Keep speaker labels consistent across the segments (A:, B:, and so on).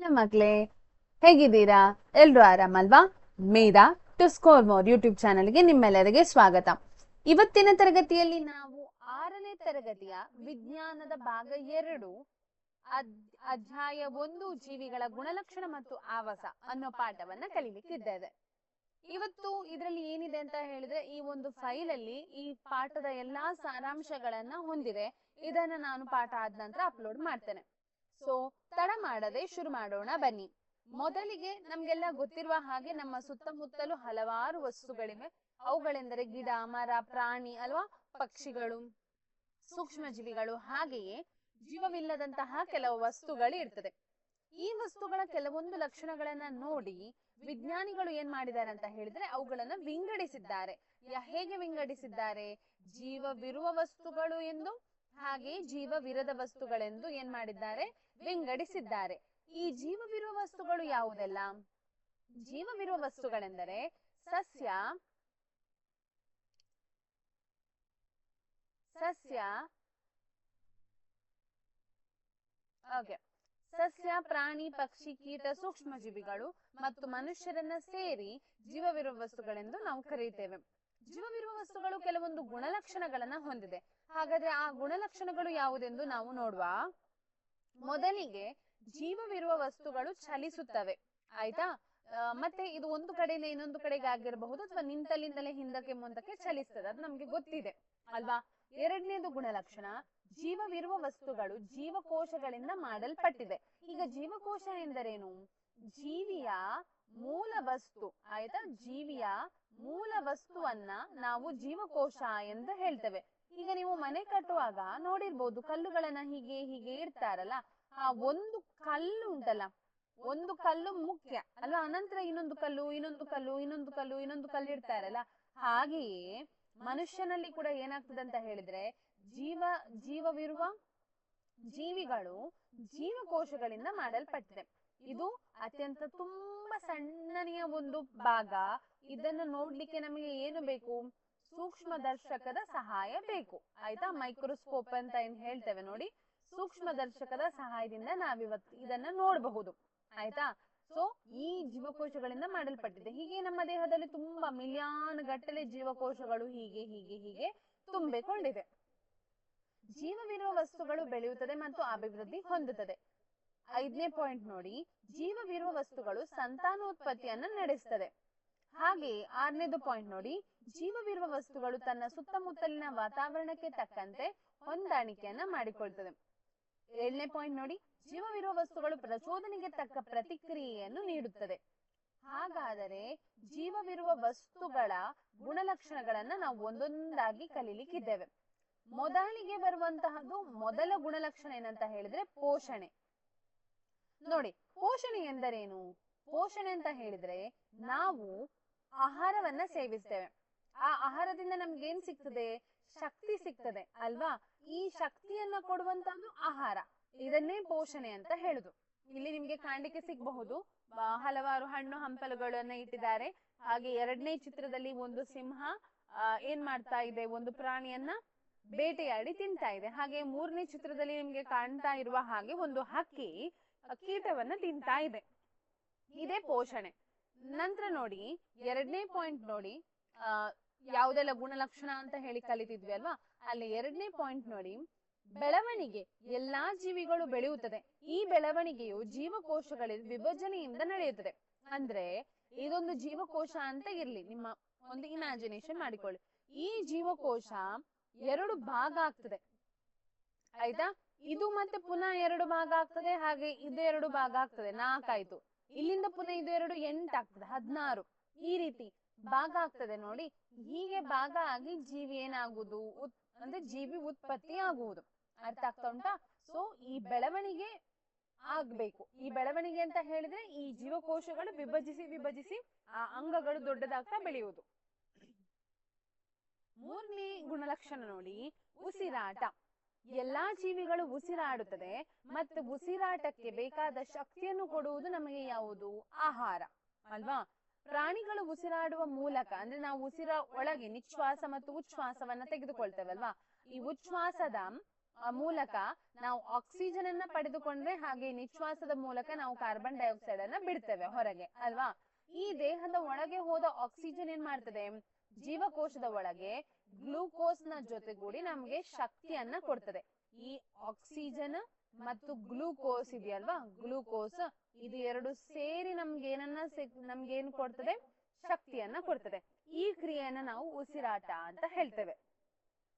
A: Hello ಮಕ್ಳೇ ಹೇಗಿದ್ದೀರಾ? ಎಲ್ರು ಆರಾಮಲ್ವಾ? Medha to score more YouTube ಚಾನಲ್ಗೆ ನಿಮ್ಮೆಲ್ಲರಿಗೆ ಸ್ವಾಗತ. ಇವತ್ತಿನ ತರಗತಿಯಲ್ಲಿ ನಾವು ಆರನೇ ತರಗತಿಯ ವಿಜ್ಞಾನದ ಭಾಗ ಎರಡು ಅಧ್ಯಾಯ ಒಂದು, ಜೀವಿಗಳ ಗುಣಲಕ್ಷಣ ಮತ್ತು ಆವಾಸ ಅನ್ನೋ ಪಾಠವನ್ನ ಕಲಿಲಿಕ್ಕಿದ್ದೇವೆ. ಇವತ್ತು ಇದರಲ್ಲಿ ಏನಿದೆ ಅಂತ ಹೇಳಿದ್ರೆ, ಈ ಒಂದು ಫೈಲ್ ಅಲ್ಲಿ ಈ ಪಾಠದ ಎಲ್ಲಾ ಸಾರಾಂಶಗಳನ್ನ ಹೊಂದಿದೆ. ಇದನ್ನ ನಾನು ಪಾಠ ಆದ ನಂತರ ಅಪ್ಲೋಡ್ ಮಾಡ್ತೇನೆ. ಸೊ ತಡ ಮಾಡದೆ ಶುರು ಮಾಡೋಣ ಬನ್ನಿ. ಮೊದಲಿಗೆ ನಮ್ಗೆಲ್ಲ ಗೊತ್ತಿರುವ ಹಾಗೆ ನಮ್ಮ ಸುತ್ತಮುತ್ತಲು ಹಲವಾರು ವಸ್ತುಗಳಿವೆ. ಅವುಗಳೆಂದರೆ ಗಿಡ, ಮರ, ಪ್ರಾಣಿ ಅಲ್ವಾ? ಪಕ್ಷಿಗಳು ಸೂಕ್ಷ್ಮ ಜೀವಿಗಳು ಹಾಗೆಯೇ ಜೀವವಿಲ್ಲದಂತಹ ಕೆಲವು ವಸ್ತುಗಳು ಇರ್ತದೆ ಈ ವಸ್ತುಗಳ ಕೆಲವೊಂದು ಲಕ್ಷಣಗಳನ್ನ ನೋಡಿ ವಿಜ್ಞಾನಿಗಳು ಏನ್ ಮಾಡಿದ್ದಾರೆ ಅಂತ ಹೇಳಿದ್ರೆ ಅವುಗಳನ್ನ ವಿಂಗಡಿಸಿದ್ದಾರೆ. ಹೇಗೆ ವಿಂಗಡಿಸಿದ್ದಾರೆ? ಜೀವವಿರುವ ವಸ್ತುಗಳು ಎಂದು? ಹಾಗೆ ಜೀವವಿರದ ವಸ್ತುಗಳೆಂದು ಏನ್ ಮಾಡಿದ್ದಾರೆ? ವಿಂಗಡಿಸಿದ್ದಾರೆ. ಈ ಜೀವವಿರುವ ವಸ್ತುಗಳು ಯಾವುದೆಲ್ಲ? ಜೀವವಿರುವ ವಸ್ತುಗಳೆಂದರೆ ಸಸ್ಯ ಸಸ್ಯ ಓಕೆ ಸಸ್ಯ, ಪ್ರಾಣಿ, ಪಕ್ಷಿ, ಕೀಟ ಸೂಕ್ಷ್ಮ ಜೀವಿಗಳು ಮತ್ತು ಮನುಷ್ಯರನ್ನ ಸೇರಿ ಜೀವವಿರುವ ವಸ್ತುಗಳೆಂದು ನಾವು ಕರೆಯುತ್ತೇವೆ. ಜೀವವಿರುವ ವಸ್ತುಗಳು ಕೆಲವೊಂದು ಗುಣಲಕ್ಷಣಗಳನ್ನ ಹೊಂದಿದೆ. ಹಾಗಾದ್ರೆ ಆ ಗುಣಲಕ್ಷಣಗಳು ಯಾವುದೆಂದು ನಾವು ನೋಡುವ? ಮೊದಲಿಗೆ ಜೀವವಿರುವ ವಸ್ತುಗಳು ಚಲಿಸುತ್ತವೆ. ಆಯ್ತಾ? ಮತ್ತೆ ಇದು ಒಂದು ಕಡೆಯಿಂದ ಇನ್ನೊಂದು ಕಡೆಗೆ ಆಗಿರಬಹುದು ಅಥವಾ ನಿಂತಲ್ಲಿಂದಲೇ ಹಿಂದಕ್ಕೆ ಮುಂದಕ್ಕೆ ಚಲಿಸ್ತದೆ, ಅದು ನಮ್ಗೆ ಗೊತ್ತಿದೆ. ಅಲ್ವಾ? ಎರಡನೇದು ಗುಣಲಕ್ಷಣ, ಜೀವವಿರುವ ವಸ್ತುಗಳು ಜೀವಕೋಶಗಳಿಂದ ಮಾಡಲ್ಪಟ್ಟಿದೆ ಈಗ ಜೀವಕೋಶ ಎಂದರೇನು? ಜೀವಿಯ ಮೂಲ ವಸ್ತು, ಆಯ್ತಾ? ಜೀವಿಯ ಮೂಲ ವಸ್ತುವನ್ನ ನಾವು ಜೀವಕೋಶ ಎಂದು ಹೇಳ್ತೇವೆ. ಈಗ ನೀವು ಮನೆ ಕಟ್ಟುವಾಗ ನೋಡಿರ್ಬೋದು ಕಲ್ಲುಗಳನ್ನ ಹೀಗೆ ಹೀಗೆ ಇಡ್ತಾರಲ್ಲ? ಆ ಒಂದು ಕಲ್ಲು ಉಂಟಲ್ಲ? ಒಂದು ಕಲ್ಲು ಮುಖ್ಯ. ಅಲ್ವಾ? ಅನಂತರ ಇನ್ನೊಂದು ಕಲ್ಲು ಇನ್ನೊಂದು ಕಲ್ಲು ಇನ್ನೊಂದು ಕಲ್ಲು ಇನ್ನೊಂದು ಕಲ್ಲು ಇಡ್ತಾರಲ್ಲ? ಹಾಗೆಯೇ ಮನುಷ್ಯನಲ್ಲಿ ಕೂಡ ಏನಾಗ್ತದೆ ಅಂತ ಹೇಳಿದ್ರೆ ಜೀವ, ಜೀವವಿರುವ ಜೀವಿಗಳು ಜೀವಕೋಶಗಳಿಂದ ಮಾಡಲ್ಪಟ್ಟಿದೆ. ಇದು ಅತ್ಯಂತ ತುಂಬಾ ಸಣ್ಣನೆಯ ಒಂದು ಭಾಗ. ಇದನ್ನು ನೋಡ್ಲಿಕ್ಕೆ ನಮಗೆ ಏನು ಬೇಕು? ಸೂಕ್ಷ್ಮ ದರ್ಶಕದ ಸಹಾಯ ಬೇಕು. ಆಯ್ತಾ? ಮೈಕ್ರೋಸ್ಕೋಪ್ ಅಂತ ಏನ್ ಹೇಳ್ತೇವೆ ನೋಡಿ. ಸೂಕ್ಷ್ಮ ದರ್ಶಕದ ಸಹಾಯದಿಂದ ನಾವಿವತ್ತು ಇದನ್ನ ನೋಡಬಹುದು. ಆಯ್ತಾ? ಸೊ ಈ ಜೀವಕೋಶಗಳಿಂದ ಮಾಡಲ್ಪಟ್ಟಿದೆ. ಹೀಗೆ ನಮ್ಮ ದೇಹದಲ್ಲಿ ತುಂಬಾ ಮಿಲಿಯಾನ್ ಗಟ್ಟಲೆ ಜೀವಕೋಶಗಳು ಹೀಗೆ ಹೀಗೆ ಹೀಗೆ ತುಂಬಿಕೊಂಡಿದೆ. ಜೀವವಿರುವ ವಸ್ತುಗಳು ಬೆಳೆಯುತ್ತದೆ ಮತ್ತು ಅಭಿವೃದ್ಧಿ ಹೊಂದುತ್ತದೆ. ಐದನೇ ಪಾಯಿಂಟ್ ನೋಡಿ. ಜೀವವಿರುವ ವಸ್ತುಗಳು ಸಂತಾನೋತ್ಪತ್ತಿಯನ್ನ ನಡೆಸ್ತದೆ. ಹಾಗೆ ಆರನೇದು ಪಾಯಿಂಟ್ ನೋಡಿ. ಜೀವವಿರುವ ವಸ್ತುಗಳು ತನ್ನ ಸುತ್ತಮುತ್ತಲಿನ ವಾತಾವರಣಕ್ಕೆ ತಕ್ಕಂತೆ ಹೊಂದಾಣಿಕೆಯನ್ನ ಮಾಡಿಕೊಳ್ತದೆ. ಏಳನೇ ಪಾಯಿಂಟ್ ನೋಡಿ. ಜೀವವಿರುವ ವಸ್ತುಗಳು ಪ್ರಚೋದನೆಗೆ ತಕ್ಕ ಪ್ರತಿಕ್ರಿಯೆಯನ್ನು ನೀಡುತ್ತದೆ. ಹಾಗಾದರೆ ಜೀವವಿರುವ ವಸ್ತುಗಳ ಗುಣಲಕ್ಷಣಗಳನ್ನ ನಾವು ಒಂದೊಂದಾಗಿ ಕಲೀಲಿಕ್ಕಿದ್ದೇವೆ. ಮೊದಲಿಗೆ ಬರುವಂತಹದ್ದು ಮೊದಲ ಗುಣಲಕ್ಷಣ ಏನಂತ ಹೇಳಿದ್ರೆ ಪೋಷಣೆ. ನೋಡಿ, ಪೋಷಣೆ ಎಂದರೇನು? ಪೋಷಣೆ ಅಂತ ಹೇಳಿದ್ರೆ ನಾವು ಆಹಾರವನ್ನ ಸೇವಿಸ್ತೇವೆ. ಆ ಆಹಾರದಿಂದ ನಮ್ಗೆ ಏನ್ ಸಿಗ್ತದೆ? ಶಕ್ತಿ ಸಿಗ್ತದೆ, ಅಲ್ವಾ? ಈ ಶಕ್ತಿಯನ್ನ ಕೊಡುವಂತದ್ದು ಆಹಾರ. ಇದನ್ನೇ ಪೋಷಣೆ ಅಂತ ಹೇಳುದು. ಇಲ್ಲಿ ನಿಮ್ಗೆ ಕಾಣ್ಲಿಕ್ಕೆ ಸಿಗಬಹುದು ಹಲವಾರು ಹಣ್ಣು ಹಂಪಲುಗಳನ್ನ ಇಟ್ಟಿದ್ದಾರೆ. ಹಾಗೆ ಎರಡನೇ ಚಿತ್ರದಲ್ಲಿ ಒಂದು ಸಿಂಹ ಏನ್ ಮಾಡ್ತಾ ಇದೆ? ಒಂದು ಪ್ರಾಣಿಯನ್ನ ಬೇಟೆಯಾಡಿ ತಿಂತಾ ಇದೆ. ಹಾಗೆ ಮೂರನೇ ಚಿತ್ರದಲ್ಲಿ ನಿಮ್ಗೆ ಕಾಣ್ತಾ ಇರುವ ಹಾಗೆ ಒಂದು ಹಕ್ಕಿ ಕೀಟವನ್ನ ತಿಂತಾ ಇದೆ. ಇದೇ ಪೋಷಣೆ. ನಂತರ ನೋಡಿ, ಎರಡನೇ ಪಾಯಿಂಟ್ ನೋಡಿ ಯಾವುದೆಲ್ಲ ಗುಣಲಕ್ಷಣ ಅಂತ ಹೇಳಿ ಕಲಿತಿದ್ವಿ ಅಲ್ವಾ? ಅಲ್ಲಿ ಎರಡನೇ ಪಾಯಿಂಟ್ ನೋಡಿ, ಬೆಳವಣಿಗೆ, ಎಲ್ಲಾ ಜೀವಿಗಳು ಬೆಳೆಯುತ್ತದೆ. ಈ ಬೆಳವಣಿಗೆಯು ಜೀವಕೋಶಗಳ ವಿಭಜನೆಯಿಂದ ನಡೆಯುತ್ತದೆ. ಅಂದ್ರೆ ಇದೊಂದು ಜೀವಕೋಶ ಅಂತ ಇರ್ಲಿ, ನಿಮ್ಮ ಒಂದು ಇಮ್ಯಾಜಿನೇಷನ್ ಮಾಡಿಕೊಳ್ಳಿ. ಈ ಜೀವಕೋಶ ಎರಡು ಭಾಗ ಆಗ್ತದೆ. ಆಯ್ತಾ? ಇದು ಮತ್ತೆ ಪುನಃ ಎರಡು ಭಾಗ ಆಗ್ತದೆ, ಹಾಗೆ ಇದು ಎರಡು ಭಾಗ ಆಗ್ತದೆ. ನಾಲ್ಕಾಯ್ತು. ಇಲ್ಲಿಂದ ಪುನಃ ಇದು ಎರಡು ಎಂಟಾಗ್ತದೆ ಹದಿನಾರು. ಈ ರೀತಿ ಭಾಗ ಆಗ್ತದೆ ನೋಡಿ. ಹೀಗೆ ಭಾಗ ಆಗಿ ಜೀವಿ ಏನಾಗುವುದು? ಉತ್, ಅಂದ್ರೆ ಜೀವಿ ಉತ್ಪತ್ತಿ ಆಗುವುದು. ಅರ್ಥ ಆಗ್ತಾ ಉಂಟಾ? ಸೊ ಈ ಬೆಳವಣಿಗೆ ಆಗ್ಬೇಕು. ಈ ಬೆಳವಣಿಗೆ ಅಂತ ಹೇಳಿದ್ರೆ ಈ ಜೀವಕೋಶಗಳು ವಿಭಜಿಸಿ ವಿಭಜಿಸಿ ಆ ಅಂಗಗಳು ದೊಡ್ಡದಾಗ್ತಾ ಬೆಳೆಯುವುದು. ಮೂರನೇ ಗುಣಲಕ್ಷಣ ನೋಡಿ. ಉಸಿರಾಟ. ಎಲ್ಲಾ ಜೀವಿಗಳು ಉಸಿರಾಡುತ್ತದೆ ಮತ್ತು ಉಸಿರಾಟಕ್ಕೆ ಬೇಕಾದ ಶಕ್ತಿಯನ್ನು ಕೊಡುವುದು ನಮಗೆ ಯಾವುದು? ಆಹಾರ. ಅಲ್ವಾ? ಪ್ರಾಣಿಗಳು ಉಸಿರಾಡುವ ಮೂಲಕ, ಅಂದ್ರೆ ನಾವು ಉಸಿರ ಒಳಗೆ ನಿಶ್ವಾಸ ಮತ್ತು ಉಚ್ಛ್ವಾಸವನ್ನ ತೆಗೆದುಕೊಳ್ತೇವಲ್ವಾ? ಈ ಉಚ್ಛ್ವಾಸದ ಮೂಲಕ ನಾವು ಆಕ್ಸಿಜನ್ ಅನ್ನ ಪಡೆದುಕೊಂಡ್ರೆ ಹಾಗೆ ನಿಶ್ವಾಸದ ಮೂಲಕ ನಾವು ಕಾರ್ಬನ್ ಡೈಆಕ್ಸೈಡ್ ಅನ್ನ ಬಿಡ್ತೇವೆ ಹೊರಗೆ, ಅಲ್ವಾ? ಈ ದೇಹದ ಒಳಗೆ ಹೋದ ಆಕ್ಸಿಜನ್ ಏನ್ ಮಾಡ್ತದೆ? ಜೀವಕೋಶದ ಒಳಗೆ ಗ್ಲೂಕೋಸ್ನ ಜೊತೆಗೂಡಿ ನಮ್ಗೆ ಶಕ್ತಿಯನ್ನ ಕೊಡ್ತದೆ. ಈ ಆಕ್ಸಿಜನ್ ಮತ್ತು ಗ್ಲೂಕೋಸ್ ಇದೆಯಲ್ವಾ? ಗ್ಲೂಕೋಸ್ ಇದು ಎರಡು ಸೇರಿ ನಮ್ಗೆ ಏನನ್ನ ನಮ್ಗೆ ಏನ್ ಕೊಡ್ತದೆ? ಶಕ್ತಿಯನ್ನ ಕೊಡ್ತದೆ. ಈ ಕ್ರಿಯೆಯನ್ನ ನಾವು ಉಸಿರಾಟ ಅಂತ ಹೇಳ್ತೇವೆ.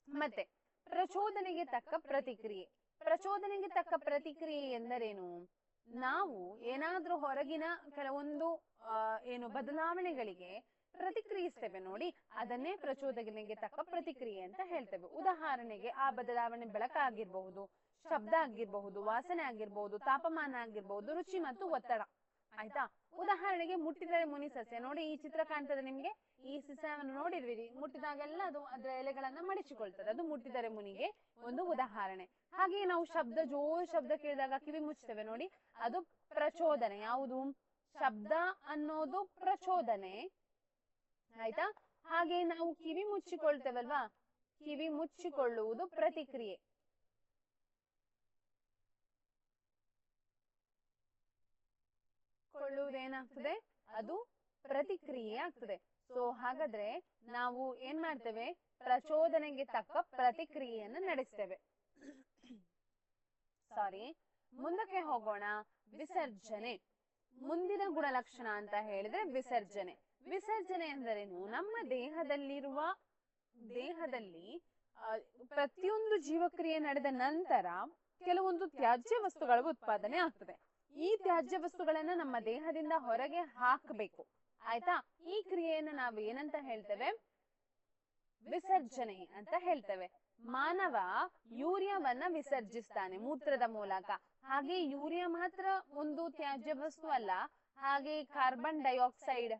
A: ಮತ್ತೆ, ಪ್ರಚೋದನೆಗೆ ತಕ್ಕ ಪ್ರತಿಕ್ರಿಯೆ. ಪ್ರಚೋದನೆಗೆ ತಕ್ಕ ಪ್ರತಿಕ್ರಿಯೆ ಎಂದರೇನು? ನಾವು ಏನಾದ್ರೂ ಹೊರಗಿನ ಕೆಲವೊಂದು ಏನು ಬದಲಾವಣೆಗಳಿಗೆ ಪ್ರತಿಕ್ರಿಯಿಸ್ತೇವೆ ನೋಡಿ, ಅದನ್ನೇ ಪ್ರಚೋದನೆಗೆ ತಕ್ಕ ಪ್ರತಿಕ್ರಿಯೆ ಅಂತ ಹೇಳ್ತೇವೆ. ಉದಾಹರಣೆಗೆ, ಆ ಬದಲಾವಣೆ ಬೆಳಕಾಗಿರ್ಬಹುದು. ಶಬ್ದ ಆಗಿರ್ಬಹುದು, ವಾಸನೆ ಆಗಿರ್ಬಹುದು, ತಾಪಮಾನ ಆಗಿರ್ಬಹುದು, ರುಚಿ ಮತ್ತು ಒತ್ತಡ. ಆಯ್ತಾ? ಉದಾಹರಣೆಗೆ ಮುಟ್ಟಿದರೆ ಮುನಿ ಸಸ್ಯ. ನೋಡಿ ಈ ಚಿತ್ರ ಕಾಣ್ತದೆ ನಿಮ್ಗೆ? ಈ ಸಸ್ಯವನ್ನು ನೋಡಿರ್ವಿರಿ. ಮುಟ್ಟಿದಾಗೆಲ್ಲ ಅದು ಅದರ ಎಲೆಗಳನ್ನ ಮಡಿಚಿಕೊಳ್ತದೆ. ಅದು ಮುಟ್ಟಿದರೆ ಮುನಿಗೆ ಒಂದು ಉದಾಹರಣೆ. ಹಾಗೆ ನಾವು ಶಬ್ದ, ಜೋರು ಶಬ್ದ ಕೇಳಿದಾಗ ಕಿವಿ ಮುಚ್ಚುತ್ತೇವೆ ನೋಡಿ. ಅದು ಪ್ರಚೋದನೆ. ಯಾವುದು? ಶಬ್ದ ಅನ್ನೋದು ಪ್ರಚೋದನೆ. ಆಯ್ತಾ? ಹಾಗೆ ನಾವು ಕಿವಿ ಮುಚ್ಚಿಕೊಳ್ತೇವಲ್ವಾ? ಕಿವಿ ಮುಚ್ಚಿಕೊಳ್ಳುವುದು ಪ್ರತಿಕ್ರಿಯೆ. ಕೊಳ್ಳುವುದೇನಾಗ್ತದೆ ಅದು ಪ್ರತಿಕ್ರಿಯೆ ಆಗ್ತದೆ ಸೊ ಹಾಗಾದ್ರೆ ನಾವು ಏನ್ ಮಾಡ್ತೇವೆ? ಪ್ರಚೋದನೆಗೆ ತಕ್ಕ ಪ್ರತಿಕ್ರಿಯೆಯನ್ನು ನಡೆಸ್ತೇವೆ. ಸಾರಿ ಮುಂದಕ್ಕೆ ಹೋಗೋಣ. ವಿಸರ್ಜನೆ. ಮುಂದಿನ ಗುಣಲಕ್ಷಣ ಅಂತ ಹೇಳಿದ್ರೆ ವಿಸರ್ಜನೆ. ವಿಸರ್ಜನೆ ಎಂದರೇನು ನಮ್ಮ ದೇಹದಲ್ಲಿರುವ, ದೇಹದಲ್ಲಿ ಪ್ರತಿಯೊಂದು ಜೀವಕ್ರಿಯೆ ನಡೆದ ನಂತರ ಕೆಲವೊಂದು ತ್ಯಾಜ್ಯ ವಸ್ತುಗಳ ಉತ್ಪಾದನೆ ಆಗ್ತದೆ. ಈ ತ್ಯಾಜ್ಯ ವಸ್ತುಗಳನ್ನ ನಮ್ಮ ದೇಹದಿಂದ ಹೊರಗೆ ಹಾಕಬೇಕು. ಆಯ್ತಾ? ಈ ಕ್ರಿಯೆಯನ್ನು ನಾವು ಏನಂತ ಹೇಳ್ತೇವೆ? ವಿಸರ್ಜನೆ ಅಂತ ಹೇಳ್ತೇವೆ. ಮಾನವ ಯೂರಿಯಾವನ್ನ ವಿಸರ್ಜಿಸ್ತಾನೆ ಮೂತ್ರದ ಮೂಲಕ. ಹಾಗೆ ಯೂರಿಯಾ ಮಾತ್ರ ಒಂದು ತ್ಯಾಜ್ಯ ವಸ್ತು ಅಲ್ಲ, ಹಾಗೆ ಕಾರ್ಬನ್ ಡೈಆಕ್ಸೈಡ್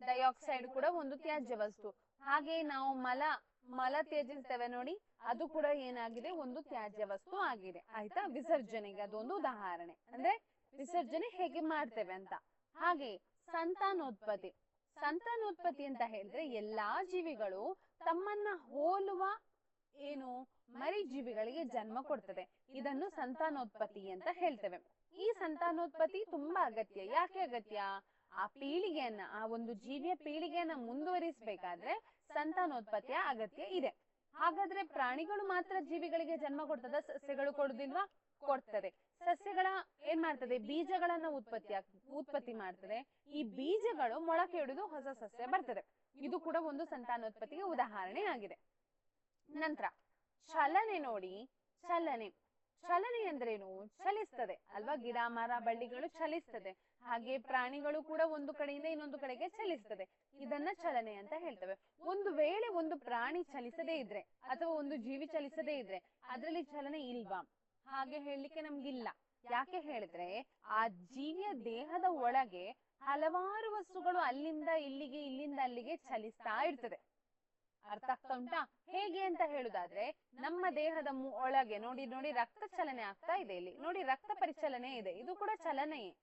A: ಡೈಆಕ್ಸೈಡ್ ಕೂಡ ಒಂದು ತ್ಯಾಜ್ಯ ವಸ್ತು ಹಾಗೆ ನಾವು ಮಲ ಮಲ ತ್ಯಜಿಸ್ತೇವೆ ನೋಡಿ, ಅದು ಕೂಡ ಏನಾಗಿದೆ? ಒಂದು ತ್ಯಾಜ್ಯ ವಸ್ತು ಆಗಿದೆ. ಆಯ್ತಾ? ವಿಸರ್ಜನೆಗೆ ಅದೊಂದು ಉದಾಹರಣೆ. ಅಂದ್ರೆ ವಿಸರ್ಜನೆ ಹೇಗೆ ಮಾಡ್ತೇವೆ ಅಂತ. ಹಾಗೆ ಸಂತಾನೋತ್ಪತ್ತಿ. ಸಂತಾನೋತ್ಪತ್ತಿ ಅಂತ ಹೇಳಿದ್ರೆ ಎಲ್ಲಾ ಜೀವಿಗಳು ತಮ್ಮನ್ನ ಹೋಲುವ ಏನು? ಮರಿ ಜೀವಿಗಳಿಗೆ ಜನ್ಮ ಕೊಡ್ತದೆ. ಇದನ್ನು ಸಂತಾನೋತ್ಪತ್ತಿ ಅಂತ ಹೇಳ್ತೇವೆ. ಈ ಸಂತಾನೋತ್ಪತ್ತಿ ತುಂಬಾ ಅಗತ್ಯ. ಯಾಕೆ ಅಗತ್ಯ? ಆ ಪೀಳಿಗೆಯನ್ನ, ಆ ಒಂದು ಜೀವಿಯ ಪೀಳಿಗೆಯನ್ನ ಮುಂದುವರಿಸಬೇಕಾದ್ರೆ ಸಂತಾನೋತ್ಪತ್ತಿಯ ಅಗತ್ಯ ಇದೆ. ಹಾಗಾದ್ರೆ ಪ್ರಾಣಿಗಳು ಮಾತ್ರ ಜೀವಿಗಳಿಗೆ ಜನ್ಮ ಕೊಡ್ತದ? ಸಸ್ಯಗಳು ಕೊಡುದಿಲ್ವಾ? ಕೊಡ್ತದೆ. ಸಸ್ಯಗಳ ಏನ್ ಮಾಡ್ತದೆ? ಬೀಜಗಳನ್ನ ಉತ್ಪತ್ತಿ ಉತ್ಪತ್ತಿ ಮಾಡ್ತದೆ. ಈ ಬೀಜಗಳು ಮೊಳಕೆ ಹಿಡಿದು ಹೊಸ ಸಸ್ಯ ಬರ್ತದೆ. ಇದು ಕೂಡ ಒಂದು ಸಂತಾನೋತ್ಪತ್ತಿಗೆ ಉದಾಹರಣೆ ಆಗಿದೆ. ನಂತರ, ಚಲನೆ ನೋಡಿ. ಚಲನೆ. ಚಲನೆ ಅಂದ್ರೇನು ಚಲಿಸ್ತದೆ. ಅಲ್ವಾ? ಗಿಡ, ಮರ, ಬಳ್ಳಿಗಳು ಚಲಿಸ್ತದೆ. ಹಾಗೆ ಪ್ರಾಣಿಗಳು ಕೂಡ ಒಂದು ಕಡೆಯಿಂದ ಇನ್ನೊಂದು ಕಡೆಗೆ ಚಲಿಸ್ತದೆ. ಇದನ್ನ ಚಲನೆ ಅಂತ ಹೇಳ್ತೇವೆ. ಒಂದು ವೇಳೆ ಒಂದು ಪ್ರಾಣಿ ಚಲಿಸದೇ ಇದ್ರೆ ಅಥವಾ ಒಂದು ಜೀವಿ ಚಲಿಸದೇ ಇದ್ರೆ ಅದರಲ್ಲಿ ಚಲನೆ ಇಲ್ವಾ? ಹಾಗೆ ಹೇಳಲಿಕ್ಕೆ ನಮ್ಗಿಲ್ಲ. ಯಾಕೆ ಹೇಳಿದ್ರೆ ಆ ಜೀವಿಯ ದೇಹದ ಒಳಗೆ ಹಲವಾರು ವಸ್ತುಗಳು ಅಲ್ಲಿಂದ ಇಲ್ಲಿಗೆ, ಇಲ್ಲಿಂದ ಅಲ್ಲಿಗೆ ಚಲಿಸ್ತಾ ಇರ್ತದೆ. ಅರ್ಥ ಆಗ್ತಾ ಉಂಟಾ? ಹೇಗೆ ಅಂತ ಹೇಳುದಾದ್ರೆ, ನಮ್ಮ ದೇಹದ ಒಳಗೆ ನೋಡಿ ನೋಡಿ ರಕ್ತ ಚಲನೆ ಆಗ್ತಾ ಇದೆ ಇಲ್ಲಿ. ನೋಡಿ ರಕ್ತ ಪರಿಚಲನೆ ಇದೆ. ಇದು ಕೂಡ ಚಲನೆಯೇ.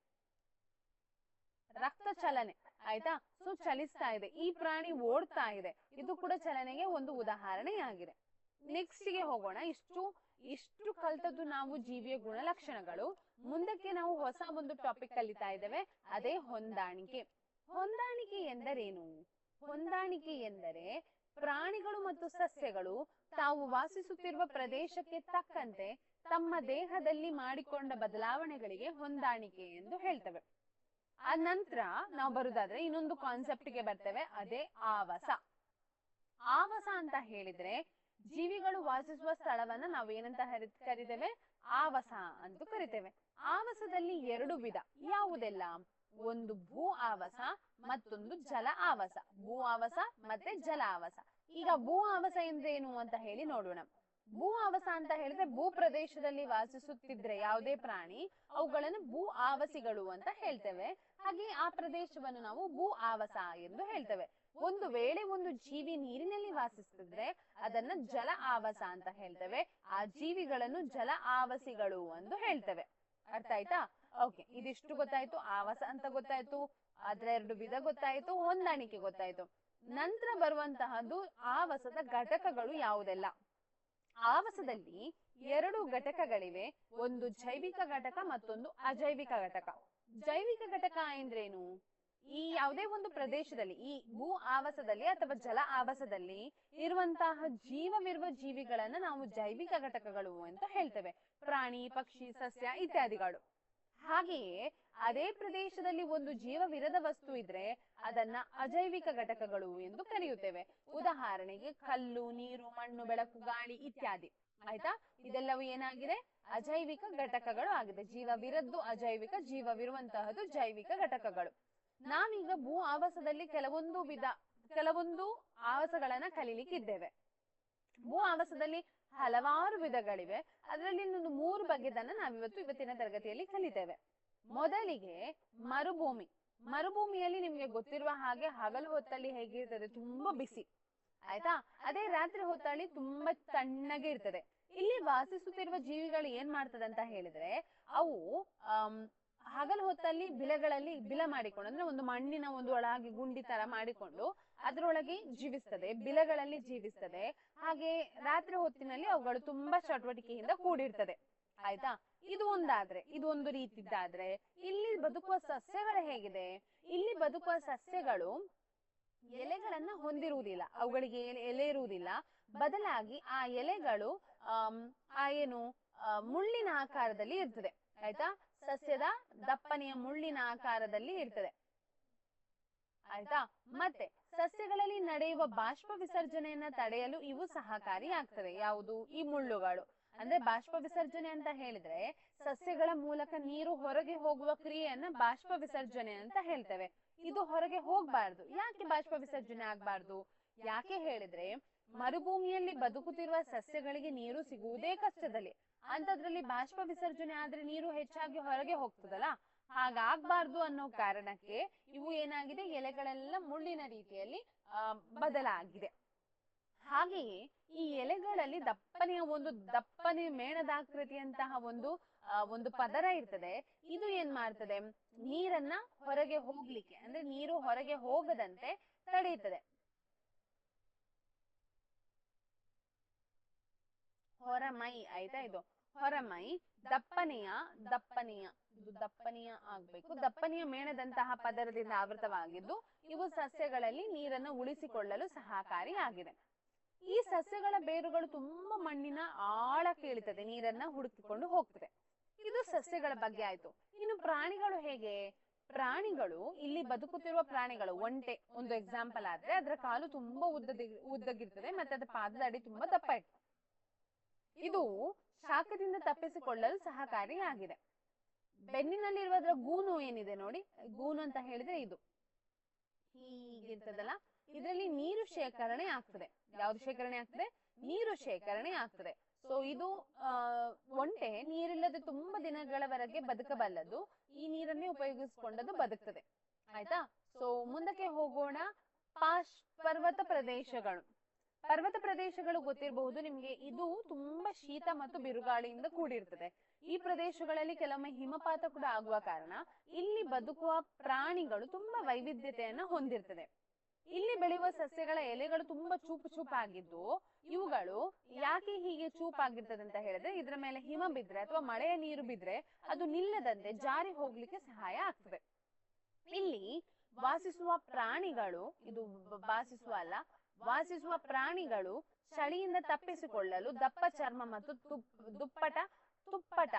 A: ರಕ್ತ ಚಲನೆ ಆಯ್ತಾ? ಸೊ ಚಲಿಸ್ತಾ ಇದೆ. ಈ ಪ್ರಾಣಿ ಓಡ್ತಾ ಇದೆ. ಇದು ಕೂಡ ಚಲನೆಗೆ ಒಂದು ಉದಾಹರಣೆಯಾಗಿದೆ. ನೆಕ್ಸ್ಟ್ಗೆ ಹೋಗೋಣ. ಇಷ್ಟು ಇಷ್ಟು ಕಲ್ತದ್ದು ನಾವು ಜೀವಿಯ ಗುಣಲಕ್ಷಣಗಳು. ಮುಂದಕ್ಕೆ ನಾವು ಹೊಸ ಒಂದು ಟಾಪಿಕ್ ಕಲಿತಾ ಇದ್ದೇವೆ. ಅದೇ ಹೊಂದಾಣಿಕೆ. ಹೊಂದಾಣಿಕೆ ಎಂದರೇನು? ಹೊಂದಾಣಿಕೆ ಎಂದರೆ ಪ್ರಾಣಿಗಳು ಮತ್ತು ಸಸ್ಯಗಳು ತಾವು ವಾಸಿಸುತ್ತಿರುವ ಪ್ರದೇಶಕ್ಕೆ ತಕ್ಕಂತೆ ತಮ್ಮ ದೇಹದಲ್ಲಿ ಮಾಡಿಕೊಂಡ ಬದಲಾವಣೆಗಳಿಗೆ ಹೊಂದಾಣಿಕೆ ಎಂದು ಹೇಳ್ತೇವೆ. ಆ ನಂತರ ನಾವು ಬರುದಾದ್ರೆ ಇನ್ನೊಂದು ಕಾನ್ಸೆಪ್ಟ್ಗೆ ಬರ್ತೇವೆ, ಅದೇ ಆವಾಸ. ಆವಾಸ ಅಂತ ಹೇಳಿದ್ರೆ ಜೀವಿಗಳು ವಾಸಿಸುವ ಸ್ಥಳವನ್ನ ನಾವು ಏನಂತ ಕರಿತೇವೆ? ಆವಾಸ ಅಂತ ಕರಿತೇವೆ. ಆವಾಸದಲ್ಲಿ ಎರಡು ವಿಧ. ಯಾವುದೆಲ್ಲ? ಒಂದು ಭೂ ಆವಾಸ, ಮತ್ತೊಂದು ಜಲ ಆವಾಸ. ಭೂ ಆವಾಸ ಮತ್ತೆ ಜಲ ಆವಾಸ. ಈಗ ಭೂ ಆವಾಸ ಎಂದ್ರೇನು ಅಂತ ಹೇಳಿ ನೋಡೋಣ. ಭೂ ಆವಾಸ ಅಂತ ಹೇಳಿದ್ರೆ ಭೂ ಪ್ರದೇಶದಲ್ಲಿ ವಾಸಿಸುತ್ತಿದ್ರೆ ಯಾವುದೇ ಪ್ರಾಣಿ, ಅವುಗಳನ್ನು ಭೂ ಆವಾಸಿಗಳು ಅಂತ ಹೇಳ್ತೇವೆ. ಹಾಗೆ ಆ ಪ್ರದೇಶವನ್ನು ನಾವು ಭೂ ಆವಾಸ ಎಂದು ಹೇಳ್ತೇವೆ. ಒಂದು ವೇಳೆ ಒಂದು ಜೀವಿ ನೀರಿನಲ್ಲಿ ವಾಸಿಸ್ತಿದ್ರೆ ಅದನ್ನ ಜಲ ಆವಾಸ ಅಂತ ಹೇಳ್ತೇವೆ. ಆ ಜೀವಿಗಳನ್ನು ಜಲ ಆವಾಸಿಗಳು ಎಂದು ಹೇಳ್ತೇವೆ. ಅರ್ಥ ಆಯ್ತಾ? ಓಕೆ, ಇದಿಷ್ಟು ಗೊತ್ತಾಯ್ತು. ಆವಾಸ ಅಂತ ಗೊತ್ತಾಯ್ತು. ಅದ್ರ ಎರಡು ವಿಧ ಗೊತ್ತಾಯ್ತು. ಹೊಂದಾಣಿಕೆ ಗೊತ್ತಾಯ್ತು. ನಂತರ ಬರುವಂತಹದ್ದು ಆವಾಸದ ಘಟಕಗಳು ಯಾವುದೆಲ್ಲ? ಆವಸದಲ್ಲಿ ಎರಡು ಘಟಕಗಳಿವೆ. ಒಂದು ಜೈವಿಕ ಘಟಕ ಮತ್ತೊಂದು ಅಜೈವಿಕ ಘಟಕ. ಜೈವಿಕ ಘಟಕ ಎಂದ್ರೇನು? ಈ ಯಾವುದೇ ಒಂದು ಪ್ರದೇಶದಲ್ಲಿ, ಈ ಭೂ ಆವಾಸದಲ್ಲಿ ಅಥವಾ ಜಲ ಆವಾಸದಲ್ಲಿ ಇರುವಂತಹ ಜೀವವಿರುವ ಜೀವಿಗಳನ್ನ ನಾವು ಜೈವಿಕ ಘಟಕಗಳು ಅಂತ ಹೇಳ್ತೇವೆ. ಪ್ರಾಣಿ, ಪಕ್ಷಿ, ಸಸ್ಯ ಇತ್ಯಾದಿಗಳು. ಹಾಗೆಯೇ ಅದೇ ಪ್ರದೇಶದಲ್ಲಿ ಒಂದು ಜೀವವಿರದ ವಸ್ತು ಇದ್ರೆ ಅದನ್ನ ಅಜೈವಿಕ ಘಟಕಗಳು ಎಂದು ಕರೆಯುತ್ತೇವೆ. ಉದಾಹರಣೆಗೆ ಕಲ್ಲು, ನೀರು, ಮಣ್ಣು, ಬೆಳಕು, ಗಾಳಿ ಇತ್ಯಾದಿ. ಆಯ್ತಾ? ಇದೆಲ್ಲವೂ ಏನಾಗಿದೆ? ಅಜೈವಿಕ ಘಟಕಗಳು ಆಗಿದೆ. ಜೀವವಿರದ್ದು ಅಜೈವಿಕ, ಜೀವವಿರುವಂತಹದ್ದು ಜೈವಿಕ ಘಟಕಗಳು. ನಾವೀಗ ಭೂ ಆವಾಸದಲ್ಲಿ ಕೆಲವೊಂದು ವಿಧ, ಕೆಲವೊಂದು ಆವಾಸಗಳನ್ನ ಕಲೀಲಿಕ್ಕಿದ್ದೇವೆ. ಭೂ ಆವಾಸದಲ್ಲಿ ಹಲವಾರು ವಿಧಗಳಿವೆ. ಅದರಲ್ಲಿ ಇನ್ನೊಂದು ಮೂರು ಬಗೆದನ್ನ ನಾವಿವತ್ತು ಇವತ್ತಿನ ತರಗತಿಯಲ್ಲಿ ಕಲಿತೇವೆ. ಮೊದಲಿಗೆ ಮರುಭೂಮಿ. ಮರುಭೂಮಿಯಲ್ಲಿ ನಿಮ್ಗೆ ಗೊತ್ತಿರುವ ಹಾಗೆ ಹಗಲು ಹೊತ್ತಲ್ಲಿ ಹೇಗಿರ್ತದೆ? ತುಂಬಾ ಬಿಸಿ. ಆಯ್ತಾ? ಅದೇ ರಾತ್ರಿ ಹೊತ್ತಲ್ಲಿ ತುಂಬಾ ತಣ್ಣಗೆ ಇರ್ತದೆ. ಇಲ್ಲಿ ವಾಸಿಸುತ್ತಿರುವ ಜೀವಿಗಳು ಏನ್ ಮಾಡ್ತದೆ ಅಂತ ಹೇಳಿದ್ರೆ, ಅವು ಹಗಲು ಹೊತ್ತಲ್ಲಿ ಬಿಲಗಳಲ್ಲಿ ಬಿಲ ಮಾಡಿಕೊಂಡು, ಅಂದ್ರೆ ಒಂದು ಮಣ್ಣಿನ ಒಂದು ಒಳಗೆ ಗುಂಡಿ ತರ ಮಾಡಿಕೊಂಡು ಅದರೊಳಗೆ ಜೀವಿಸ್ತದೆ, ಬಿಲಗಳಲ್ಲಿ ಜೀವಿಸ್ತದೆ. ಹಾಗೆ ರಾತ್ರಿ ಹೊತ್ತಿನಲ್ಲಿ ಅವುಗಳು ತುಂಬಾ ಚಟುವಟಿಕೆಯಿಂದ ಕೂಡಿರ್ತದೆ. ಆಯ್ತಾ? ಇದು ಒಂದಾದ್ರೆ, ಇದು ಒಂದು ರೀತಿದ್ದಾದ್ರೆ, ಇಲ್ಲಿ ಬದುಕುವ ಸಸ್ಯಗಳು ಹೇಗಿದೆ? ಇಲ್ಲಿ ಬದುಕುವ ಸಸ್ಯಗಳು ಎಲೆಗಳನ್ನ ಹೊಂದಿರುವುದಿಲ್ಲ. ಅವುಗಳಿಗೆ ಎಲೆ- ಇರುವುದಿಲ್ಲ. ಬದಲಾಗಿ ಆ ಎಲೆಗಳು ಆ ಏನು ಮುಳ್ಳಿನ ಆಕಾರದಲ್ಲಿ ಇರ್ತದೆ. ಆಯ್ತಾ? ಸಸ್ಯದ ದಪ್ಪನೆಯ ಮುಳ್ಳಿನ ಆಕಾರದಲ್ಲಿ ಇರ್ತದೆ. ಆಯ್ತಾ? ಮತ್ತೆ ಸಸ್ಯಗಳಲ್ಲಿ ನಡೆಯುವ ಬಾಷ್ಪ ವಿಸರ್ಜನೆಯನ್ನ ತಡೆಯಲು ಇವು ಸಹಕಾರಿ ಆಗ್ತವೆ ಯಾವುದು? ಈ ಮುಳ್ಳುಗಳು. ಅಂದ್ರೆ ಬಾಷ್ಪ ವಿಸರ್ಜನೆ ಅಂತ ಹೇಳಿದ್ರೆ ಸಸ್ಯಗಳ ಮೂಲಕ ನೀರು ಹೊರಗೆ ಹೋಗುವ ಕ್ರಿಯೆಯನ್ನ ಬಾಷ್ಪ ವಿಸರ್ಜನೆ ಅಂತ ಹೇಳ್ತೇವೆ. ಇದು ಹೊರಗೆ ಹೋಗ್ಬಾರ್ದು. ಯಾಕೆ ಬಾಷ್ಪ ವಿಸರ್ಜನೆ ಆಗ್ಬಾರ್ದು? ಯಾಕೆ ಹೇಳಿದ್ರೆ ಮರುಭೂಮಿಯಲ್ಲಿ ಬದುಕುತ್ತಿರುವ ಸಸ್ಯಗಳಿಗೆ ನೀರು ಸಿಗುವುದೇ ಕಷ್ಟದಲ್ಲಿ. ಅಂತದ್ರಲ್ಲಿ ಬಾಷ್ಪ ವಿಸರ್ಜನೆ ಆದ್ರೆ ನೀರು ಹೆಚ್ಚಾಗಿ ಹೊರಗೆ ಹೋಗ್ತದಲ್ಲ? ಹಾಗಾಗ್ಬಾರ್ದು ಅನ್ನೋ ಕಾರಣಕ್ಕೆ ಇವು ಏನಾಗಿದೆ? ಎಲೆಗಳೆಲ್ಲ ಮುಳ್ಳಿನ ರೀತಿಯಲ್ಲಿ ಬದಲಾಗಿದೆ. ಹಾಗೆಯೇ ಈ ಎಲೆಗಳಲ್ಲಿ ದಪ್ಪನೆಯ ಒಂದು ದಪ್ಪನೆ ಮೇಣದಾಕೃತಿಯಂತಹ ಒಂದು ಒಂದು ಪದರ ಇರ್ತದೆ. ಇದು ಏನ್ ಮಾಡ್ತದೆ? ನೀರನ್ನ ಹೊರಗೆ ಹೋಗ್ಲಿಕ್ಕೆ, ಅಂದ್ರೆ ನೀರು ಹೊರಗೆ ಹೋಗದಂತೆ ತಡೆಯುತ್ತದೆ. ಹೊರಮೈ, ಆಯ್ತಾ ಇದು? ಹೊರಮೈ ದಪ್ಪನೆಯ ದಪ್ಪನೆಯ, ಇದು ದಪ್ಪನೆಯ ಆಗ್ಬೇಕು. ದಪ್ಪನೆಯ ಮೇಣದಂತಹ ಪದರದಿಂದ ಆವೃತವಾಗಿದ್ದು, ಇವು ಸಸ್ಯಗಳಲ್ಲಿ ನೀರನ್ನು ಉಳಿಸಿಕೊಳ್ಳಲು ಸಹಕಾರಿಯಾಗಿದೆ. ಈ ಸಸ್ಯಗಳ ಬೇರುಗಳು ತುಂಬಾ ಮಣ್ಣಿನ ಆಳಕ್ಕೆ ಇಳಿತದೆ ನೀರನ್ನ ಹುಡುಕಿಕೊಂಡು ಹೋಗ್ತದೆ. ಇದು ಸಸ್ಯಗಳ ಬಗ್ಗೆ ಆಯ್ತು. ಇನ್ನು ಪ್ರಾಣಿಗಳು ಹೇಗೆ? ಪ್ರಾಣಿಗಳು, ಇಲ್ಲಿ ಬದುಕುತ್ತಿರುವ ಪ್ರಾಣಿಗಳು, ಒಂಟೆ, ಒಂದು ಎಕ್ಸಾಂಪಲ್ ಆದ್ರೆ, ಅದರ ಕಾಲು ತುಂಬಾ ಉದ್ದ ಉದ್ದಗಿರ್ತದೆ, ಮತ್ತೆ ಅದರ ಪಾದದ ಅಡಿ ತುಂಬಾ ದಪ್ಪ ಇರ್ತದೆ. ಇದು ಶಾಖದಿಂದ ತಪ್ಪಿಸಿಕೊಳ್ಳಲು ಸಹಕಾರಿಯಾಗಿದೆ. ಬೆನ್ನಿನಲ್ಲಿರುವ ಅದರ ಗೂನು ಏನಿದೆ ನೋಡಿ? ಗೂನು ಅಂತ ಹೇಳಿದ್ರೆ ಇದು. ಹೀಗಿರ್ತದಲ್ಲ ಇದರಲ್ಲಿ ನೀರು ಶೇಖರಣೆ ಆಗ್ತದೆ. ಯಾವ್ದು ಶೇಖರಣೆ ಆಗ್ತದೆ? ನೀರು ಶೇಖರಣೆ ಆಗ್ತದೆ. ಸೊ ಇದು ಒಂಟೆ ನೀರಿಲ್ಲದೆ ತುಂಬಾ ದಿನಗಳವರೆಗೆ ಬದುಕಬಲ್ಲದು ಈ ನೀರನ್ನೇ ಉಪಯೋಗಿಸಿಕೊಂಡದು ಬದುಕ್ತದೆ. ಆಯ್ತಾ? ಸೊ ಮುಂದಕ್ಕೆ ಹೋಗೋಣ. ಪಾಶ್ ಪರ್ವತ ಪ್ರದೇಶಗಳು. ಪರ್ವತ ಪ್ರದೇಶಗಳು ಗೊತ್ತಿರಬಹುದು, ನಿಮ್ಗೆ ಇದು ತುಂಬಾ ಶೀತ ಮತ್ತು ಬಿರುಗಾಳಿಯಿಂದ ಕೂಡಿರ್ತದೆ. ಈ ಪ್ರದೇಶಗಳಲ್ಲಿ ಕೆಲವೊಮ್ಮೆ ಹಿಮಪಾತ ಕೂಡ ಆಗುವ ಕಾರಣ ಇಲ್ಲಿ ಬದುಕುವ ಪ್ರಾಣಿಗಳು ತುಂಬಾ ವೈವಿಧ್ಯತೆಯನ್ನ ಹೊಂದಿರ್ತದೆ. ಇಲ್ಲಿ ಬೆಳೆಯುವ ಸಸ್ಯಗಳ ಎಲೆಗಳು ತುಂಬಾ ಚೂಪು ಚೂಪಾಗಿದ್ದು, ಇವುಗಳು ಯಾಕೆ ಹೀಗೆ ಚೂಪಾಗಿರ್ತದೆ ಅಂತ ಹೇಳಿದ್ರೆ, ಇದ್ರ ಮೇಲೆ ಹಿಮ ಬಿದ್ರೆ ಅಥವಾ ಮಳೆಯ ನೀರು ಬಿದ್ರೆ ಅದು ನಿಲ್ಲದಂತೆ ಜಾರಿ ಹೋಗ್ಲಿಕ್ಕೆ ಸಹಾಯ ಆಗ್ತದೆ. ಇಲ್ಲಿ ವಾಸಿಸುವ ಪ್ರಾಣಿಗಳು, ಇದು ವಾಸಿಸುವ ಅಲ್ಲ ವಾಸಿಸುವ ಪ್ರಾಣಿಗಳು ಚಳಿಯಿಂದ ತಪ್ಪಿಸಿಕೊಳ್ಳಲು ದಪ್ಪ ಚರ್ಮ ಮತ್ತು ದುಪ್ಪಟ ತುಪ್ಪಟ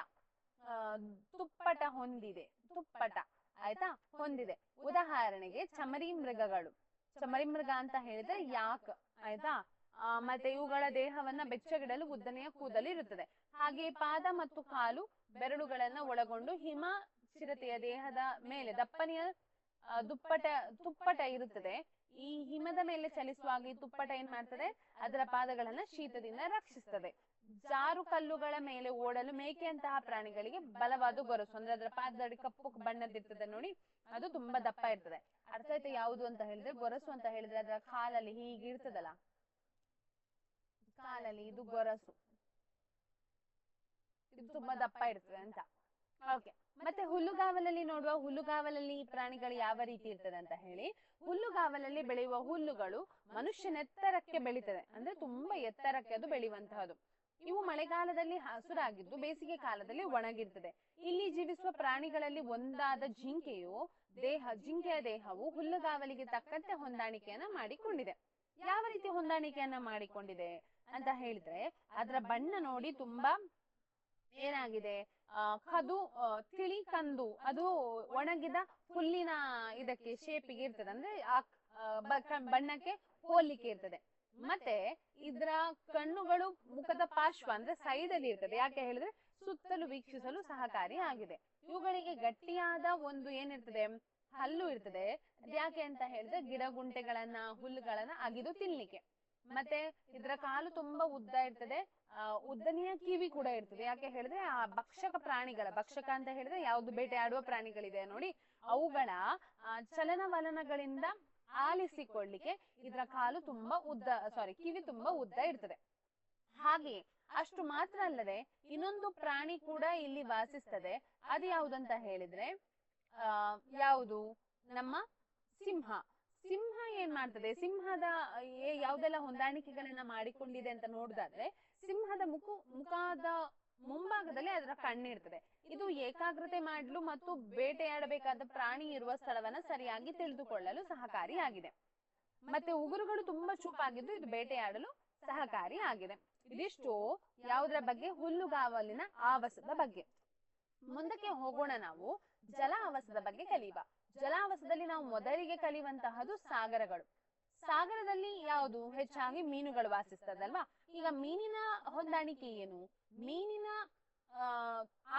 A: ತುಪ್ಪಟ ಹೊಂದಿದೆ. ತುಪ್ಪಟ ಆಯ್ತಾ? ಹೊಂದಿದೆ. ಉದಾಹರಣೆಗೆ ಚಮರಿ ಮೃಗಗಳು. ಚಮರಿ ಮೃಗ ಅಂತ ಹೇಳಿದ್ರೆ ಯಾಕ್ ಆಯ್ತಾ? ಆ, ಮತ್ತೆ ಇವುಗಳ ದೇಹವನ್ನ ಬೆಚ್ಚಗಿಡಲು ಉದ್ದನೆಯ ಕೂದಲು ಇರುತ್ತದೆ. ಹಾಗೆ ಪಾದ ಮತ್ತು ಕಾಲು ಬೆರಳುಗಳನ್ನ ಒಳಗೊಂಡು ಹಿಮ ಚಿರತೆಯ ದೇಹದ ಮೇಲೆ ದಪ್ಪನೆಯ ದುಪ್ಪಟ ತುಪ್ಪಟ ಇರುತ್ತದೆ. ಈ ಹಿಮದ ಮೇಲೆ ಚಲಿಸುವಾಗ ಈ ತುಪ್ಪಟ ಏನ್ ಮಾಡ್ತದೆ? ಅದರ ಪಾದಗಳನ್ನ ಶೀತದಿಂದ ರಕ್ಷಿಸ್ತದೆ. ಜಾರು ಕಲ್ಲುಗಳ ಮೇಲೆ ಓಡಲು ಮೇಕೆಯಂತಹ ಪ್ರಾಣಿಗಳಿಗೆ ಬಲವಾದ ಗೊರಸು, ಅಂದ್ರೆ ಅದರ ಪಾದದಡಿ ಕಪ್ಪು ಬಣ್ಣದಿರ್ತದೆ ನೋಡಿ, ಅದು ತುಂಬಾ ದಪ್ಪ ಇರ್ತದೆ. ಅರ್ಥ ಆಯ್ತಾ ಯಾವುದು ಅಂತ ಹೇಳಿದ್ರೆ, ಗೊರಸು ಅಂತ ಹೇಳಿದ್ರೆ ಅದರ ಕಾಲಲ್ಲಿ ಹೀಗೆ ಇರ್ತದಲ್ಲ? ಕಾಲಲ್ಲಿ ಇದು ಗೊರಸು. ಇದು ತುಂಬಾ ದಪ್ಪ ಇರ್ತದೆ ಅಂತ. ಮತ್ತೆ ಹುಲ್ಲುಗಾವಲಲ್ಲಿ ನೋಡುವ ಹುಲ್ಲುಗಾವಲಲ್ಲಿ ಪ್ರಾಣಿಗಳು ಯಾವ ರೀತಿ ಇರ್ತದೆ ಅಂತ ಹೇಳಿ, ಹುಲ್ಲುಗಾವಲಲ್ಲಿ ಬೆಳೆಯುವ ಹುಲ್ಲುಗಳು ಮನುಷ್ಯನೆತ್ತರಕ್ಕೆ ಬೆಳೀತದೆ. ಅಂದ್ರೆ ತುಂಬಾ ಎತ್ತರಕ್ಕೆ ಅದು ಬೆಳೆಯುವಂತಹದ್ದು. ಇವು ಮಳೆಗಾಲದಲ್ಲಿ ಹಸುರಾಗಿದ್ದು ಬೇಸಿಗೆ ಕಾಲದಲ್ಲಿ ಒಣಗಿರ್ತದೆ. ಇಲ್ಲಿ ಜೀವಿಸುವ ಪ್ರಾಣಿಗಳಲ್ಲಿ ಒಂದಾದ ಜಿಂಕೆಯು ದೇಹ, ಜಿಂಕೆಯ ದೇಹವು ಹುಲ್ಲುಗಾವಲಿಗೆ ತಕ್ಕಂತೆ ಹೊಂದಾಣಿಕೆಯನ್ನ ಮಾಡಿಕೊಂಡಿದೆ. ಯಾವ ರೀತಿ ಹೊಂದಾಣಿಕೆಯನ್ನ ಮಾಡಿಕೊಂಡಿದೆ ಅಂತ ಹೇಳಿದ್ರೆ, ಅದರ ಬಣ್ಣ ನೋಡಿ ತುಂಬಾ ಏನಾಗಿದೆ? ಆ, ಕದು ತಿಳಿ ಕಂದು ಅದು ಒಣಗಿದ ಹುಲ್ಲಿನ ಇದಕ್ಕೆ ಶೇಪಿಗೆ ಇರ್ತದೆ. ಅಂದ್ರೆ ಆ ಬಣ್ಣಕ್ಕೆ ಹೋಲಿಕೆ ಇರ್ತದೆ. ಮತ್ತೆ ಇದರ ಕಣ್ಣುಗಳು ಮುಖದ ಪಾರ್ಶ್ವ ಅಂದ್ರೆ ಸೈಡ್ ಅಲ್ಲಿ ಇರ್ತದೆ. ಯಾಕೆ ಹೇಳಿದ್ರೆ ಸುತ್ತಲೂ ವೀಕ್ಷಿಸಲು ಸಹಕಾರಿ ಆಗಿದೆ. ಇವುಗಳಿಗೆ ಗಟ್ಟಿಯಾದ ಒಂದು ಏನಿರ್ತದೆ? ಹಲ್ಲು ಇರ್ತದೆ. ಯಾಕೆ ಅಂತ ಹೇಳಿದ್ರೆ ಗಿಡಗುಂಟೆಗಳನ್ನ ಹುಲ್ಲುಗಳನ್ನ ಅಗಿದು ತಿನ್ಲಿಕ್ಕೆ. ಮತ್ತೆ ಇದರ ಕಾಲು ತುಂಬಾ ಉದ್ದ ಇರ್ತದೆ. ಉದ್ದನೆಯ ಕಿವಿ ಕೂಡ ಇರ್ತದೆ. ಯಾಕೆ ಹೇಳಿದ್ರೆ ಆ ಭಕ್ಷಕ ಪ್ರಾಣಿಗಳ, ಭಕ್ಷಕ ಅಂತ ಹೇಳಿದ್ರೆ ಯಾವ್ದು ಬೇಟೆಯಾಡುವ ಪ್ರಾಣಿಗಳಿದೆ ನೋಡಿ. ಅವುಗಳ ಚಲನವಲನಗಳಿಂದ ಆಲಿಸಿಕೊಳ್ಳಿಕ್ಕೆ ಇದರ ಕಾಲು ತುಂಬಾ ಉದ್ದ ಸಾರಿ ಕಿವಿ ತುಂಬಾ ಉದ್ದ ಇರ್ತದೆ. ಹಾಗೆ ಅಷ್ಟು ಮಾತ್ರ ಅಲ್ಲದೆ ಇನ್ನೊಂದು ಪ್ರಾಣಿ ಕೂಡ ಇಲ್ಲಿ ವಾಸಿಸ್ತದೆ. ಅದು ಯಾವುದಂತ ಹೇಳಿದ್ರೆ, ಆ, ಯಾವುದು? ನಮ್ಮ ಸಿಂಹ. ಸಿಂಹ ಏನ್ ಮಾಡ್ತದೆ? ಸಿಂಹದ ಯಾವ್ದೆಲ್ಲ ಹೊಂದಾಣಿಕೆಗಳನ್ನ ಮಾಡಿಕೊಂಡಿದೆ ಅಂತ ನೋಡುದಾದ್ರೆ, ಸಿಂಹದ ಮುಖ, ಮುಖದ ಮುಂಭಾಗದಲ್ಲಿ ಅದರ ಕಣ್ಣಿರ್ತದೆ. ಇದು ಏಕಾಗ್ರತೆ ಮಾಡಲು ಮತ್ತು ಬೇಟೆಯಾಡಬೇಕಾದ ಪ್ರಾಣಿ ಇರುವ ಸ್ಥಳವನ್ನ ಸರಿಯಾಗಿ ತಿಳಿದುಕೊಳ್ಳಲು ಸಹಕಾರಿಯಾಗಿದೆ ಮತ್ತೆ ಉಗುರುಗಳು ತುಂಬಾ ಚೂಪಾಗಿದ್ದು ಇದು ಬೇಟೆಯಾಡಲು ಸಹಕಾರಿ ಆಗಿದೆ. ಇದಿಷ್ಟು ಯಾವುದರ ಬಗ್ಗೆ? ಹುಲ್ಲುಗಾವಲಿನ ಆವಾಸದ ಬಗ್ಗೆ. ಮುಂದಕ್ಕೆ ಹೋಗೋಣ ನಾವು. ಜಲ ಆವಾಸದ ಬಗ್ಗೆ ಕಲಿಯುವ. ಜಲ ಆವಾಸದಲ್ಲಿ ನಾವು ಮೊದಲಿಗೆ ಕಲಿಯುವಂತಹದ್ದು ಸಾಗರಗಳು. ಸಾಗರದಲ್ಲಿ ಯಾವುದು? ಹೆಚ್ಚಾಗಿ ಮೀನುಗಳು ವಾಸಿಸ್ತದಲ್ವಾ? ಈಗ ಮೀನಿನ ಹೊಂದಾಣಿಕೆ ಏನು? ಮೀನಿನ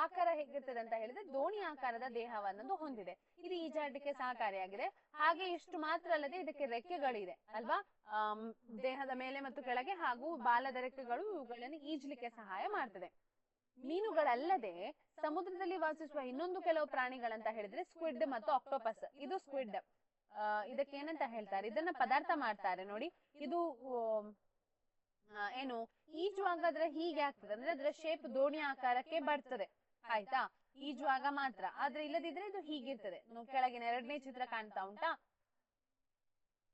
A: ಆಕಾರ ಹೇಗಿರ್ತದೆ ಅಂತ ಹೇಳಿದ್ರೆ ದೋಣಿ ಆಕಾರದ ದೇಹವನ್ನೊಂದು ಹೊಂದಿದೆ. ಇದು ಈಜಾಡಲಿಕ್ಕೆ ಸಹಕಾರಿಯಾಗಿದೆ. ಹಾಗೆ ಇಷ್ಟು ಮಾತ್ರ ಅಲ್ಲದೆ ಇದಕ್ಕೆ ರೆಕ್ಕೆಗಳಿದೆ, ಅಲ್ವಾ? ದೇಹದ ಮೇಲೆ ಮತ್ತು ಕೆಳಗೆ ಹಾಗೂ ಬಾಲದ ರೆಕ್ಕೆಗಳು ಇವುಗಳನ್ನು ಈಜ್ಲಿಕ್ಕೆ ಸಹಾಯ ಮಾಡ್ತದೆ. ಮೀನುಗಳಲ್ಲದೆ ಸಮುದ್ರದಲ್ಲಿ ವಾಸಿಸುವ ಇನ್ನೊಂದು ಕೆಲವು ಪ್ರಾಣಿಗಳಂತ ಹೇಳಿದ್ರೆ ಸ್ಕ್ವಿಡ್ ಮತ್ತು ಆಕ್ಟೋಪಸ್ ಇದು ಸ್ಕ್ವಿಡ್ ಇದಕ್ಕೆ ಏನಂತ ಹೇಳ್ತಾರೆ? ಇದನ್ನ ಪದಾರ್ಥ ಮಾಡ್ತಾರೆ. ನೋಡಿ, ಇದು ಏನು, ಈಜುವಾಗ ಅದ್ರ ಹೀಗೆ ಆಗ್ತದೆ. ಅಂದ್ರೆ ಅದ್ರ ಶೇಪ್ ದೋಣಿ ಆಕಾರಕ್ಕೆ ಬರ್ತದೆ. ಆಯ್ತಾ? ಈಜುವಾಗ ಮಾತ್ರ. ಆದ್ರೆ ಇಲ್ಲದಿದ್ರೆ ಇದು ಹೀಗಿರ್ತದೆ. ಕೆಳಗಿನ ಎರಡನೇ ಚಿತ್ರ ಕಾಣ್ತಾ ಉಂಟಾ?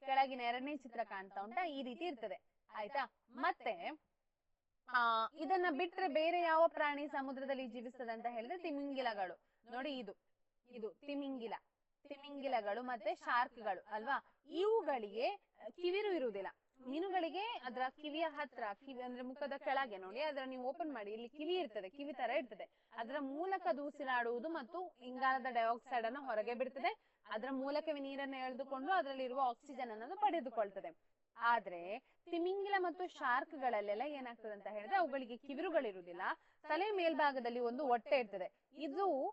A: ಕೆಳಗಿನ ಎರಡನೇ ಚಿತ್ರ ಕಾಣ್ತಾ ಉಂಟಾ? ಈ ರೀತಿ ಇರ್ತದೆ. ಆಯ್ತಾ? ಮತ್ತೆ ಆ ಇದನ್ನ ಬಿಟ್ರೆ ಬೇರೆ ಯಾವ ಪ್ರಾಣಿ ಸಮುದ್ರದಲ್ಲಿ ಜೀವಿಸ್ತದೆ ಅಂತ ಹೇಳಿದ್ರೆ ತಿಮಿಂಗಿಲಗಳು. ನೋಡಿ ಇದು. ಇದು ತಿಮಿಂಗಿಲ. ತಿಮಿಂಗಿಲಗಳು ಮತ್ತೆ ಶಾರ್ಕ್ಗಳು ಅಲ್ವಾ? ಇವುಗಳಿಗೆ ಕಿವಿರು ಇರುವುದಿಲ್ಲ. ಮೀನುಗಳಿಗೆ ಅದರ ಕಿವಿಯ ಹತ್ರ ಕಿವಿ ಅಂದ್ರೆ ಮುಖದ ಕೆಳಗೆ ನೋಡಿ ಅದರ ನೀವು ಓಪನ್ ಮಾಡಿ ಇಲ್ಲಿ ಕಿವಿ ಇರ್ತದೆ ಕಿವಿ ತರ ಇರ್ತದೆ. ಅದರ ಮೂಲಕ ಅದು ಉಸಿರಾಡುವುದು ಮತ್ತು ಇಂಗಾಲದ ಡೈಆಕ್ಸೈಡ್ ಅನ್ನು ಹೊರಗೆ ಬಿಡ್ತದೆ. ಅದರ ಮೂಲಕವೇ ನೀರನ್ನು ಎಳೆದುಕೊಂಡು ಅದರಲ್ಲಿರುವ ಆಕ್ಸಿಜನ್ ಅನ್ನು ಪಡೆದುಕೊಳ್ತದೆ. ಆದ್ರೆ ತಿಮಿಂಗಿಲ ಮತ್ತು ಶಾರ್ಕ್ ಗಳಲ್ಲೆಲ್ಲ ಏನಾಗ್ತದೆ ಅಂತ ಹೇಳಿದ್ರೆ ಅವುಗಳಿಗೆ ಕಿವಿರುಗಳಿರುವುದಿಲ್ಲ. ತಲೆ ಮೇಲ್ಭಾಗದಲ್ಲಿ ಒಂದು ಹೊಟ್ಟೆ ಇರ್ತದೆ. ಇದು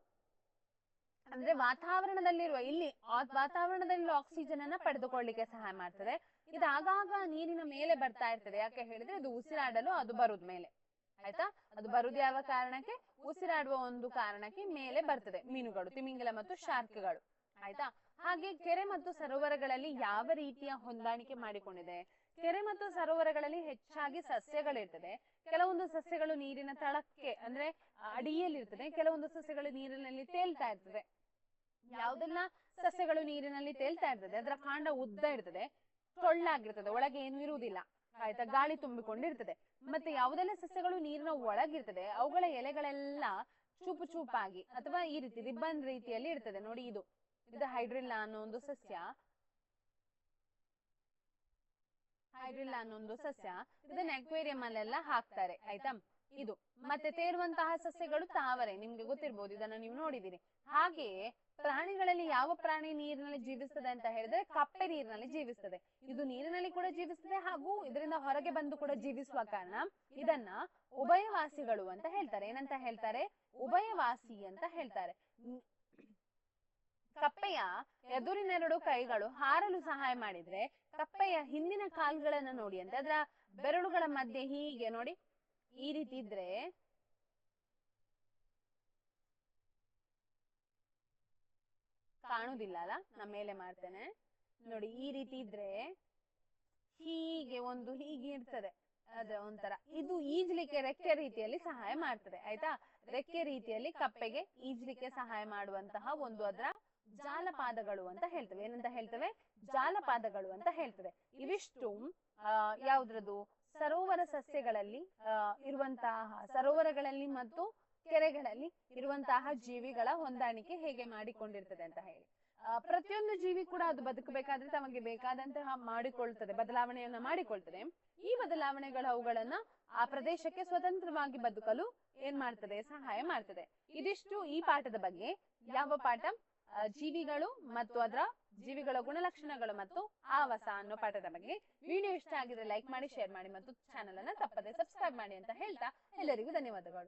A: ಅಂದ್ರೆ ವಾತಾವರಣದಲ್ಲಿರುವ ಇಲ್ಲಿ ವಾತಾವರಣದಲ್ಲಿರುವ ಆಕ್ಸಿಜನ್ ಅನ್ನ ಪಡೆದುಕೊಳ್ಳಿಕ್ಕೆ ಸಹಾಯ ಮಾಡ್ತದೆ. ಇದು ಆಗಾಗ ನೀರಿನ ಮೇಲೆ ಬರ್ತಾ ಇರ್ತದೆ. ಯಾಕೆ ಹೇಳಿದ್ರೆ ಇದು ಉಸಿರಾಡಲು ಅದು ಬರುದ್ ಮೇಲೆ. ಆಯ್ತಾ? ಅದು ಬರುದು ಯಾವ ಕಾರಣಕ್ಕೆ? ಉಸಿರಾಡುವ ಒಂದು ಕಾರಣಕ್ಕೆ ಮೇಲೆ ಬರ್ತದೆ ಮೀನುಗಳು, ತಿಮಿಂಗಿಲ ಮತ್ತು ಶಾರ್ಕ್ಗಳು. ಆಯ್ತಾ? ಹಾಗೆ ಕೆರೆ ಮತ್ತು ಸರೋವರಗಳಲ್ಲಿ ಯಾವ ರೀತಿಯ ಹೊಂದಾಣಿಕೆ ಮಾಡಿಕೊಂಡಿದೆ? ಕೆರೆ ಮತ್ತು ಸರೋವರಗಳಲ್ಲಿ ಹೆಚ್ಚಾಗಿ ಸಸ್ಯಗಳಿರ್ತದೆ. ಕೆಲವೊಂದು ಸಸ್ಯಗಳು ನೀರಿನ ತಳಕ್ಕೆ ಅಂದ್ರೆ ಅಡಿಯಲ್ಲಿ ಇರ್ತದೆ ಕೆಲವೊಂದು ಸಸ್ಯಗಳು ನೀರಿನಲ್ಲಿ ತೇಲ್ತಾ ಇರ್ತದೆ. ಯಾವ್ದನ್ನ ಸಸ್ಯಗಳು ನೀರಿನಲ್ಲಿ ತೇಲ್ತಾ ಇರ್ತದೆ? ಅದರ ಕಾಂಡ ಉದ್ದ ಇರ್ತದೆ. ಟೊಳ್ಳಾಗಿರ್ತದೆ. ಒಳಗೆ ಏನು ಇರುವುದಿಲ್ಲ. ಆಯ್ತಾ? ಗಾಳಿ ತುಂಬಿಕೊಂಡಿರ್ತದೆ. ಮತ್ತೆ ಯಾವುದೆಲ್ಲ ಸಸ್ಯಗಳು ನೀರಿನ ಒಳಗಿರ್ತದೆ? ಅವುಗಳ ಎಲೆಗಳೆಲ್ಲ ಚೂಪು ಚೂಪಾಗಿ ಅಥವಾ ಈ ರೀತಿ ರಿಬ್ಬನ್ ರೀತಿಯಲ್ಲಿ ಇರ್ತದೆ. ನೋಡಿ ಇದು. ಇದು ಹೈಡ್ರಿಲ್ಲಾ ಅನ್ನೋ ಒಂದು ಸಸ್ಯ. ಹೈಡ್ರಿಲ್ಲಾ ಅನ್ನೋ ಒಂದು ಸಸ್ಯ. ಇದನ್ನ ಅಕ್ವೇರಿಯಂ ಅಲ್ಲೆಲ್ಲ ಹಾಕ್ತಾರೆ, ಆಯ್ತಾ? ಇದು. ಮತ್ತೆ ತೇರುವಂತಹ ಸಸ್ಯಗಳು ತಾವರೆ, ನಿಮ್ಗೆ ಗೊತ್ತಿರ್ಬೋದು, ಇದನ್ನ ನೀವು ನೋಡಿದಿರಿ. ಹಾಗೆಯೇ ಪ್ರಾಣಿಗಳಲ್ಲಿ ಯಾವ ಪ್ರಾಣಿ ನೀರಿನಲ್ಲಿ ಜೀವಿಸ್ತದೆ ಅಂತ ಹೇಳಿದ್ರೆ ಕಪ್ಪೆ ನೀರಿನಲ್ಲಿ ಜೀವಿಸ್ತದೆ. ಇದು ನೀರಿನಲ್ಲಿ ಕೂಡ ಜೀವಿಸ್ತದೆ ಹಾಗೂ ಇದರಿಂದ ಹೊರಗೆ ಬಂದು ಕೂಡ ಜೀವಿಸುವ ಕಾರಣ ಇದನ್ನ ಉಭಯವಾಸಿಗಳು ಅಂತ ಹೇಳ್ತಾರೆ. ಏನಂತ ಹೇಳ್ತಾರೆ? ಉಭಯವಾಸಿ ಅಂತ ಹೇಳ್ತಾರೆ. ಕಪ್ಪೆಯ ಎದುರಿನೆರಡು ಕೈಗಳು ಹಾರಲು ಸಹಾಯ ಮಾಡಿದ್ರೆ ಕಪ್ಪೆಯ ಹಿಂದಿನ ಕಾಲ್ಗಳನ್ನ ನೋಡಿ ಅಂತ. ಅದರ ಬೆರಳುಗಳ ಮಧ್ಯೆ ಹೀಗೆ ನೋಡಿ. ಈ ರೀತಿ ಇದ್ರೆ ಕಾಣುದಿಲ್ಲ ಅಲ್ಲ? ನಾ ಮೇಲೆ ಮಾಡ್ತೇನೆ. ನೋಡಿ, ಈ ರೀತಿ ಇದ್ರೆ ಹೀಗೆ ಒಂದು ಹೀಗೆ ಇರ್ತದೆ. ಅದ ಒಂಥರ. ಇದು ಈಜ್ಲಿಕ್ಕೆ ರೆಕ್ಕೆ ರೀತಿಯಲ್ಲಿ ಸಹಾಯ ಮಾಡ್ತದೆ. ಆಯ್ತಾ? ರೆಕ್ಕೆ ರೀತಿಯಲ್ಲಿ ಕಪ್ಪೆಗೆ ಈಜ್ಲಿಕ್ಕೆ ಸಹಾಯ ಮಾಡುವಂತಹ ಒಂದು ಅದರ ಜಾಲಪಾದಗಳು ಅಂತ ಹೇಳ್ತವೆ. ಏನಂತ ಹೇಳ್ತವೆ? ಜಾಲಪಾದಗಳು ಅಂತ ಹೇಳ್ತವೆ. ಇವಿಷ್ಟು, ಆ, ಯಾವ್ದ್ರದ್ದು? ಸರೋವರ ಸಸ್ಯಗಳಲ್ಲಿ, ಆ, ಇರುವಂತಹ ಸರೋವರಗಳಲ್ಲಿ ಮತ್ತು ಕೆರೆಗಳಲ್ಲಿ ಇರುವಂತಹ ಜೀವಿಗಳ ಹೊಂದಾಣಿಕೆ ಹೇಗೆ ಮಾಡಿಕೊಂಡಿರ್ತದೆ ಅಂತ ಹೇಳಿ. ಪ್ರತಿಯೊಂದು ಜೀವಿ ಕೂಡ ಅದು ಬದುಕಬೇಕಾದ್ರೆ ತಮಗೆ ಬೇಕಾದಂತಹ ಮಾಡಿಕೊಳ್ತದೆ, ಬದಲಾವಣೆಯನ್ನ ಮಾಡಿಕೊಳ್ತದೆ. ಈ ಬದಲಾವಣೆಗಳು ಅವುಗಳನ್ನ ಆ ಪ್ರದೇಶಕ್ಕೆ ಸ್ವತಂತ್ರವಾಗಿ ಬದುಕಲು ಏನ್ ಮಾಡ್ತದೆ? ಸಹಾಯ ಮಾಡ್ತದೆ. ಇದಿಷ್ಟು ಈ ಪಾಠದ ಬಗ್ಗೆ. ಯಾವ ಪಾಠ? ಜೀವಿಗಳು ಮತ್ತು ಅದರ ಜೀವಿಗಳ ಗುಣಲಕ್ಷಣಗಳು ಮತ್ತು ಆವಾಸ ಅನ್ನೋ ಪಾಠದ ಬಗ್ಗೆ ವಿಡಿಯೋ ಇಷ್ಟ ಆಗಿದ್ರೆ ಲೈಕ್ ಮಾಡಿ ಶೇರ್ ಮಾಡಿ ಮತ್ತು ಚಾನಲ್ ಅನ್ನ ತಪ್ಪದೆ ಸಬ್ಸ್ಕ್ರೈಬ್ ಮಾಡಿ ಅಂತ ಹೇಳ್ತಾ ಎಲ್ಲರಿಗೂ ಧನ್ಯವಾದಗಳು.